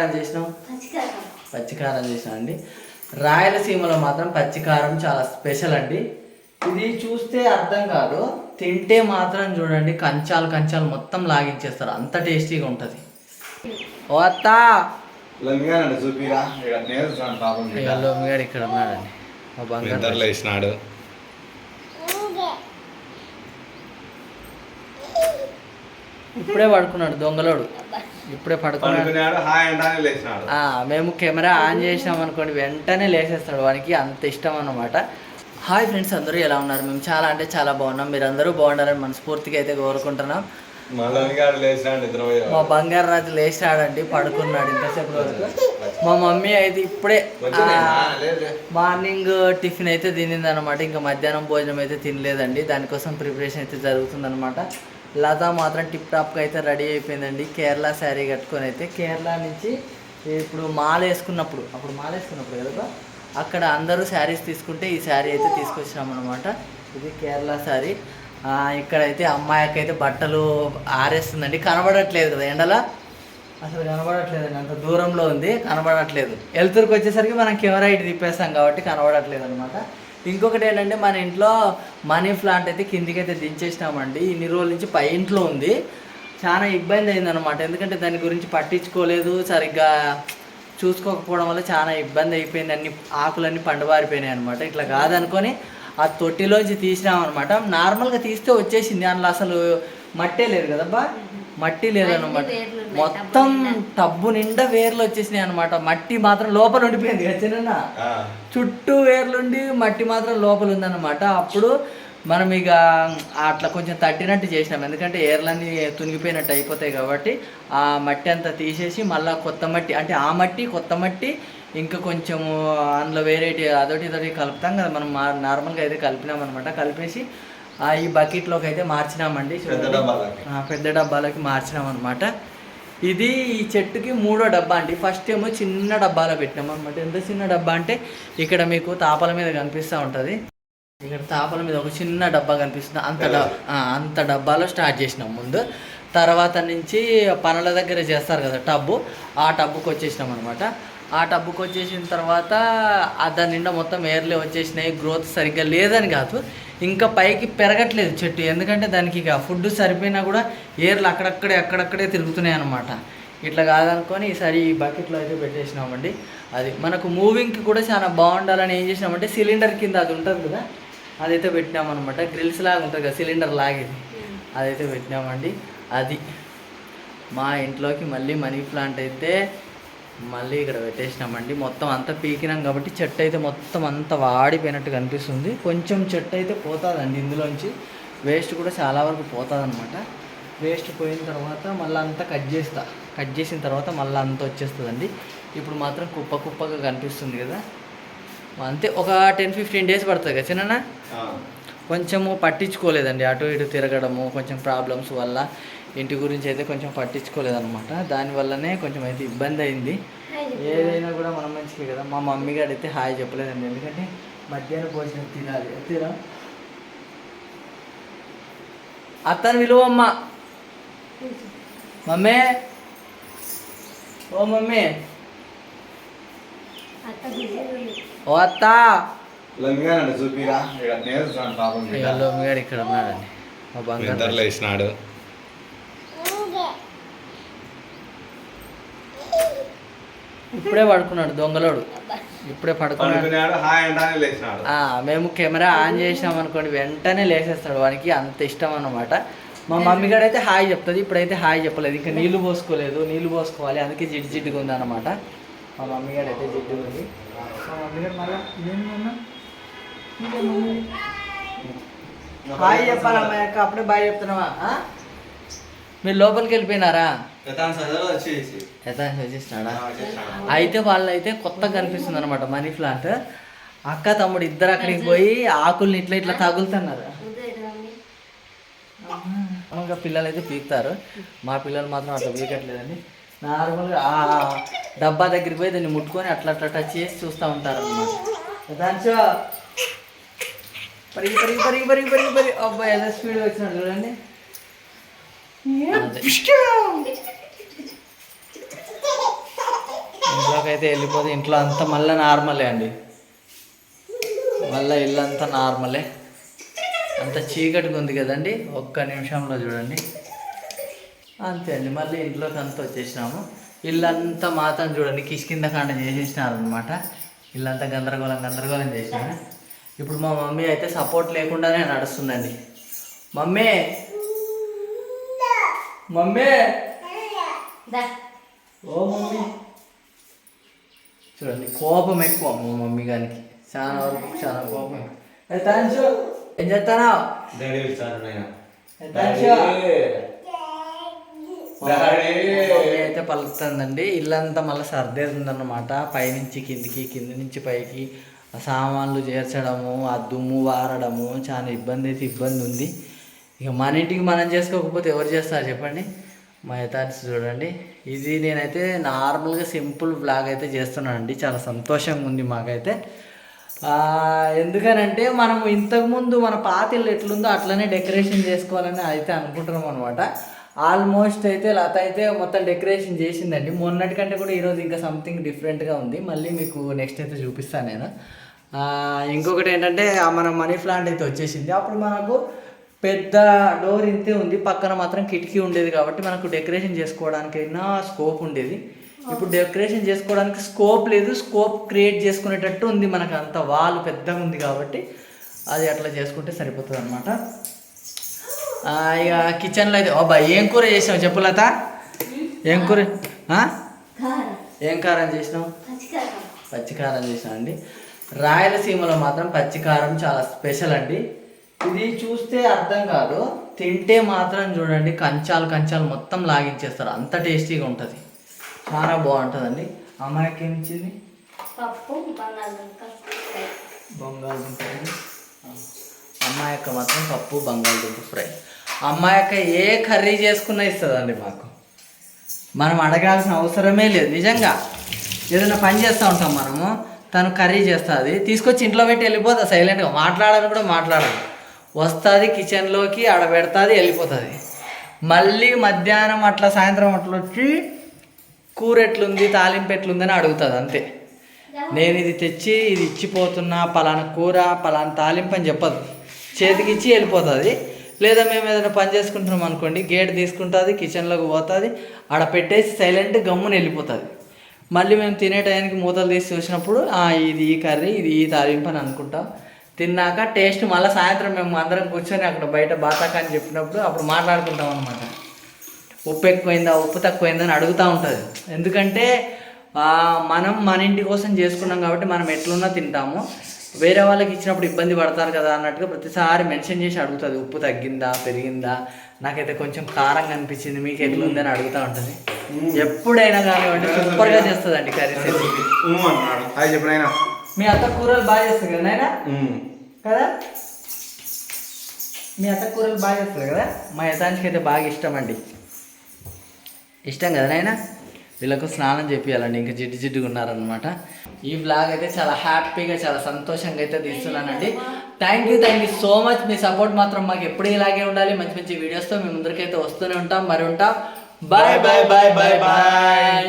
కారం చేసినాం పచ్చికారం. చేసినాం అండి? రాయలసీమలో మాత్రం పచ్చికారం చాలా స్పెషల్ అండి. ఇది చూస్తే అర్థం కాదు. తింటే మాత్రం చూడండి కంచాలు కంచాలు మొత్తం లాగించేస్తారు. అంత టేస్టీగా ఉంటుంది. ఓ అత్తా! లంగానండి చూపిరా. ఇక్కడ ఉన్నాడండి. మా బంగారు ఇప్పుడే పడుకున్నాడు దొంగలోడు. ఇప్పుడే పడుకున్నాడు. మేము కెమెరా ఆన్ చేసినాం అనుకోండి వెంటనే లేసేస్తాడు వానికి అంత ఇష్టం అన్నమాట. హాయ్ ఫ్రెండ్స్ అందరూ ఎలా ఉన్నారు? మేము చాలా అంటే చాలా బాగున్నాం. మీరు అందరూ బాగుండాలని మనస్ఫూర్తిగా అయితే కోరుకుంటున్నాం. మా బంగారు రాజు లేచినాడండి పడుకున్నాడు ఇంతసేపు వరకు. మా మమ్మీ అయితే ఇప్పుడే మార్నింగ్ టిఫిన్ అయితే తినింది అనమాట ఇంకా మధ్యాహ్నం భోజనం అయితే తినలేదండి. దానికోసం ప్రిపరేషన్ అయితే జరుగుతుందన్నమాట. లత మాత్రం టిప్ టాప్గా అయితే రెడీ అయిపోయిందండి. కేరళ శారీ కట్టుకొని అయితే కేరళ నుంచి ఇప్పుడు మాల వేసుకున్నప్పుడు అప్పుడు మాల వేసుకున్నప్పుడు కదా అక్కడ అందరూ శారీస్ తీసుకుంటే ఈ శారీ అయితే తీసుకొచ్చినాం అనమాట ఇది కేరళ శారీ. ఇక్కడైతే అమ్మాయికి అయితే బట్టలు ఆరేస్తుందండి. కనబడట్లేదు కదా ఎండల? అసలు కనబడట్లేదండి. అంత దూరంలో ఉంది కనబడట్లేదు. ఎలుతురికి వచ్చేసరికి మనం కెమెరా ఇటు తిప్పేస్తాం కాబట్టి కనబడట్లేదు అనమాట ఇంకొకటి ఏంటంటే మన ఇంట్లో మనీ ప్లాంట్ అయితే కిందికైతే అయితే దించేసినామండి. ఇన్ని రోజుల నుంచి పై ఇంట్లో ఉంది. చాలా ఇబ్బంది అయిందనమాట ఎందుకంటే దాని గురించి పట్టించుకోలేదు. సరిగ్గా చూసుకోకపోవడం వల్ల చాలా ఇబ్బంది అయిపోయింది. అన్ని ఆకులన్నీ పండుబారిపోయినాయి అనమాట ఇట్లా కాదనుకొని ఆ తొట్టిలోంచి తీసినామన్నమాట. నార్మల్గా తీస్తే వచ్చేసింది. అందులో అసలు మట్టే లేదు కదబ్బా మట్టి లేదన్నమాట. మొత్తం టబ్బు నిండా. వేర్లు వచ్చేసినాయి అనమాట మట్టి మాత్రం లోపల ఉండిపోయింది కదా చిన్న చుట్టూ వేర్లుండి మట్టి మాత్రం లోపల ఉందన్నమాట. అప్పుడు మనం ఇక అట్లా కొంచెం తట్టినట్టు చేసినాం. ఎందుకంటే ఏర్లన్నీ తునిగిపోయినట్టు అయిపోతాయి కాబట్టి ఆ మట్టి అంతా తీసేసి మళ్ళీ కొత్త మట్టి అంటే ఆ మట్టి కొత్త మట్టి ఇంకా కొంచెం అందులో వేరేటి అదొకటి ఇదొకటి కలుపుతాం కదా. మనం నార్మల్గా అయితే కలిపినాం అనమాట కలిపేసి ఈ బకెట్లోకి అయితే మార్చినామండి. పెద్ద. డబ్బాలకి. ఆ, పెద్ద డబ్బాలకి మార్చినాం అనమాట ఇది ఈ చెట్టుకి మూడో డబ్బా అండి. ఫస్ట్ ఏమో చిన్న డబ్బాలో పెట్టినాం అనమాట ఎంత చిన్న డబ్బా అంటే ఇక్కడ మీకు తాపల మీద కనిపిస్తూ ఉంటుంది. ఇక్కడ తాపల మీద ఒక చిన్న డబ్బా కనిపిస్తుంది. అంత అంత డబ్బాలో స్టార్ట్ చేసినాం ముందు. తర్వాత నుంచి పనుల దగ్గర చేస్తారు కదా టబ్బు. ఆ టబ్బుకి వచ్చేసినాం అనమాట ఆ టబ్బుకి వచ్చేసిన తర్వాత దాని నిండా మొత్తం ఏర్లే వచ్చేసినాయి. గ్రోత్ సరిగ్గా లేదని కాదు. ఇంకా పైకి పెరగట్లేదు చెట్టు. ఎందుకంటే దానికి ఇక ఫుడ్ సరిపోయినా కూడా ఏర్లు అక్కడక్కడే అక్కడక్కడే తిరుగుతున్నాయి అనమాట ఇట్లా కాదనుకొని ఈసారి ఈ బకెట్లో అయితే పెట్టేసినామండి. అది మనకు మూవింగ్కి కూడా చాలా బాగుండాలని ఏం చేసినామంటే సిలిండర్ కింద అది ఉంటుంది కదా? అదైతే పెట్టినామన్నమాట. గ్రిల్స్ లాగా ఉంటుంది కదా సిలిండర్ లాగేది అదైతే పెట్టినామండి. అది మా ఇంట్లోకి మళ్ళీ మనీ ప్లాంట్ అయితే మళ్ళీ ఇక్కడ పెట్టేసినామండి. మొత్తం అంతా పీకినాం కాబట్టి చెట్టు అయితే మొత్తం అంతా వాడిపోయినట్టు కనిపిస్తుంది కొంచెం చెట్టు అయితే పోతుందండి ఇందులోంచి. వేస్ట్ కూడా చాలా వరకు పోతుంది అనమాట వేస్ట్ పోయిన తర్వాత మళ్ళీ అంతా కట్ చేస్తా. కట్ చేసిన తర్వాత మళ్ళీ అంతా వచ్చేస్తుందండి. ఇప్పుడు మాత్రం కుప్ప కుప్పగా కనిపిస్తుంది కదా. అంతే ఒక టెన్ ఫిఫ్టీన్ డేస్ పడుతుంది కదా చిన్న కొంచెము పట్టించుకోలేదండి. అటు ఇటు తిరగడము కొంచెం ప్రాబ్లమ్స్ వల్ల. ఇంటి గురించి అయితే కొంచెం పట్టించుకోలేదన్నమాట. దానివల్లనే కొంచెం అయితే ఇబ్బంది అయింది. ఏదైనా కూడా మనం మంచిగా కదా. మా మమ్మీ గారు అయితే హాయ్ చెప్పలేదండి. ఎందుకంటే మధ్యాహ్నం భోజనం తినాలి. తిరా అత్తని విలువమ్మ మమ్మీ. ఓ మమ్మీ. ఓ అత్త. ఇక్కడ ఉన్నాడండి. మా బంగారు నిద్రలో ఇప్పుడే పడుకున్నాడు దొంగలోడు. ఇప్పుడే పడుకున్నాడు. మేము కెమెరా ఆన్ చేసినాం అనుకోండి వెంటనే లేసేస్తాడు వానికి అంత ఇష్టం అన్నమాట. మా మమ్మీ గారు అయితే హాయ్ చెప్తుంది ఇప్పుడైతే హాయ్ చెప్పలేదు. ఇంకా నీళ్ళు పోసుకోలేదు నీళ్ళు పోసుకోవాలి అందుకే జిడ్డు జిడ్డుగా ఉంది అనమాట మా మమ్మీ గారు అయితే జిడ్డుగా ఉంది హాయ్ చెప్పాలమ్మా అప్పుడే బాయ్ చెప్తున్నావా? ఆ? మీరు లోపలికి వెళ్ళిపోయినారా? వచ్చేసి ఎతా చేసినాడా? అయితే వాళ్ళైతే కొత్తగా కనిపిస్తుంది అనమాట మనీ ప్లాంట్. అక్క తమ్ముడు ఇద్దరు అక్కడికి పోయి ఆకుల్ని ఇట్లా ఇట్లా తగులుతున్నారు. మామూలుగా పిల్లలు అయితే పీకుతారు. మా పిల్లలు మాత్రం అట్లా పీకట్లేదండి. నార్మల్గా ఆ డబ్బా దగ్గరికి పోయి దాన్ని ముట్టుకొని అట్లా అట్లా టచ్ చేసి చూస్తూ ఉంటారు అనమాట దాంట్లో పరిగి పరిగి పరిగి పరిగి పరిగి పరిగి. అబ్బాయి ఎంత స్పీడ్ వచ్చినాడు చూడండి. ఇంట్లోకైతే వెళ్ళిపోతే ఇంట్లో అంతా మళ్ళీ నార్మలే అండి. మళ్ళీ ఇల్లు అంతా నార్మలే. అంత చీకటిగా ఉంది కదండి. ఒక్క నిమిషంలో చూడండి. అంతే అండి. మళ్ళీ ఇంట్లోకి అంతా వచ్చేసినాము. ఇల్లంతా మాత్రం చూడండి కిష్కింద కాండ చేసేసినారు అనమాట ఇల్లంతా గందరగోళం గందరగోళం చేసినారు. ఇప్పుడు మా మమ్మీ అయితే సపోర్ట్ లేకుండానే నడుస్తుందండి. Mummy mummy. ఓ మమ్మీ. చూడండి కోపం ఎక్కువ మా మమ్మీ గారికి చాలా వరకు చాలా కోపం ఎక్కువ. ఏ తాంచు ఏం చేస్తానా డాడీ అయితే పలుకుతుందండి. ఇల్లంతా మళ్ళీ సర్దేస్తుందన్నమాట పైనుంచి కిందికి కింది నుంచి పైకి. ఆ సామాన్లు చేర్చడము ఆ దుమ్ము వారడము చాలా ఇబ్బంది అయితే ఇబ్బంది ఉంది. ఇక మన ఇంటికి మనం చేసుకోకపోతే ఎవరు చేస్తారు చెప్పండి? మా యథార్థ చూడండి. ఇది నేనైతే నార్మల్గా సింపుల్ బ్లాగ్ అయితే చేస్తున్నానండి. చాలా సంతోషంగా ఉంది మాకైతే. ఎందుకనంటే మనం ఇంతకుముందు మన పాత ఇల్లు ఎట్లుందో అట్లనే డెకరేషన్ చేసుకోవాలని అయితే అనుకుంటున్నాం అనమాట ఆల్మోస్ట్ అయితే లత అయితే మొత్తం డెకరేషన్ చేసిందండి. మొన్నటి కంటే కూడా ఈరోజు ఇంకా సంథింగ్ డిఫరెంట్గా ఉంది. మళ్ళీ మీకు నెక్స్ట్ అయితే చూపిస్తాను నేను. ఇంకొకటి ఏంటంటే మన మనీ ప్లాంట్ అయితే వచ్చేసింది. అప్పుడు మనకు పెద్ద డోర్ ఇంతే ఉంది పక్కన మాత్రం కిటికీ ఉండేది కాబట్టి మనకు డెకరేషన్ చేసుకోవడానికైనా స్కోప్ ఉండేది. ఇప్పుడు డెకరేషన్ చేసుకోవడానికి స్కోప్ లేదు స్కోప్ క్రియేట్ చేసుకునేటట్టు ఉంది మనకు అంత వాల్ పెద్దగా ఉంది కాబట్టి అది అట్లా చేసుకుంటే సరిపోతుంది అనమాట ఇక కిచెన్లో అయితే ఓ బా ఏం కూర చేసావు చెప్పు లత? ఏం కూర? ఏం కారం చేసినావు? పచ్చికారం. చేసినా అండి. రాయలసీమలో మాత్రం పచ్చికారం చాలా స్పెషల్ అండి. ఇది చూస్తే అర్థం కాదు. తింటే మాత్రం చూడండి కంచాలు కంచాలు మొత్తం లాగించేస్తారు. అంత టేస్టీగా ఉంటుంది. చాలా బాగుంటుందండి. అమ్మాయికి ఏమి ఇచ్చింది పప్పు బంగాళదుంప ఫ్రై. బంగాళదుంప అమ్మాయి యొక్క మాత్రం పప్పు బంగాళదుంప ఫ్రై. అమ్మాయి యొక్క ఏ కర్రీ చేసుకున్నా ఇస్తుందండి మాకు. మనం అడగాల్సిన అవసరమే లేదు. నిజంగా ఏదైనా పని చేస్తూ ఉంటాం మనము. తను కర్రీ చేస్తుంది. తీసుకొచ్చి ఇంట్లో పెట్టి వెళ్ళిపోతుంది సైలెంట్గా మాట్లాడాలని కూడా మాట్లాడదు. వస్తుంది కిచెన్లోకి ఆడ పెడుతుంది వెళ్ళిపోతుంది. మళ్ళీ మధ్యాహ్నం అట్లా సాయంత్రం అట్లా వచ్చి కూర ఎట్లుంది తాలింపు ఎట్లుంది అని అడుగుతుంది అంతే. నేను ఇది తెచ్చి ఇది ఇచ్చిపోతున్నా పలానా కూర పలానా తాలింపు అని చెప్పదు. చేతికి ఇచ్చి వెళ్ళిపోతుంది. లేదా మేము ఏదైనా పని చేసుకుంటున్నాం అనుకోండి గేట్ తీసుకుంటుంది కిచెన్లోకి పోతుంది ఆడ పెట్టేసి సైలెంట్ గమ్మున వెళ్ళిపోతుంది. మళ్ళీ మేము తినే టైంకి మూతలు తీసి చూసినప్పుడు ఇది ఈ కర్రీ ఇది ఈ తాలింపు అని అనుకుంటాం. తిన్నాక టేస్ట్ మళ్ళీ సాయంత్రం మేము అందరం కూర్చొని అక్కడ బయట బాతాక అని చెప్పినప్పుడు అప్పుడు మాట్లాడుకుంటాం అనమాట ఉప్పు ఎక్కువైందా ఉప్పు తక్కువైందా అని అడుగుతూ ఉంటుంది. ఎందుకంటే మనం మన ఇంటి కోసం చేసుకున్నాం కాబట్టి మనం ఎట్లున్నా తింటాము. వేరే వాళ్ళకి ఇచ్చినప్పుడు ఇబ్బంది పడతారు కదా అన్నట్టుగా ప్రతిసారి మెన్షన్ చేసి అడుగుతుంది. ఉప్పు తగ్గిందా పెరిగిందా? నాకైతే కొంచెం కారంగా అనిపించింది. మీకు ఎట్లుందని అడుగుతూ ఉంటుంది. ఎప్పుడైనా కానివ్వండి సూపర్గా చేస్తుందండి కర్రీస్ మీ అత్త కూరలు బాగా చేస్తుంది కదా నాయనా? కదా? మీ అత్త కూరలు బాగా చేస్తుంది కదా? మా యథానికి అయితే బాగా ఇష్టం అండి. ఇష్టం కదా నాయన? వీళ్ళకు స్నానం చేపియాలండి ఇంకా జిడ్డు జిడ్డుగా ఉన్నారనమాట ఈ బ్లాగ్ అయితే చాలా హ్యాపీగా చాలా సంతోషంగా అయితే తీస్తున్నానండి. Thank you thank you so much me support మాత్రం మాకు ఎప్పుడు ఇలాగే ఉండాలి. మంచి మంచి వీడియోస్తో మీ ముందరికైతే వస్తూనే ఉంటాం. మరి ఉంటాం. Bye bye bye bye bye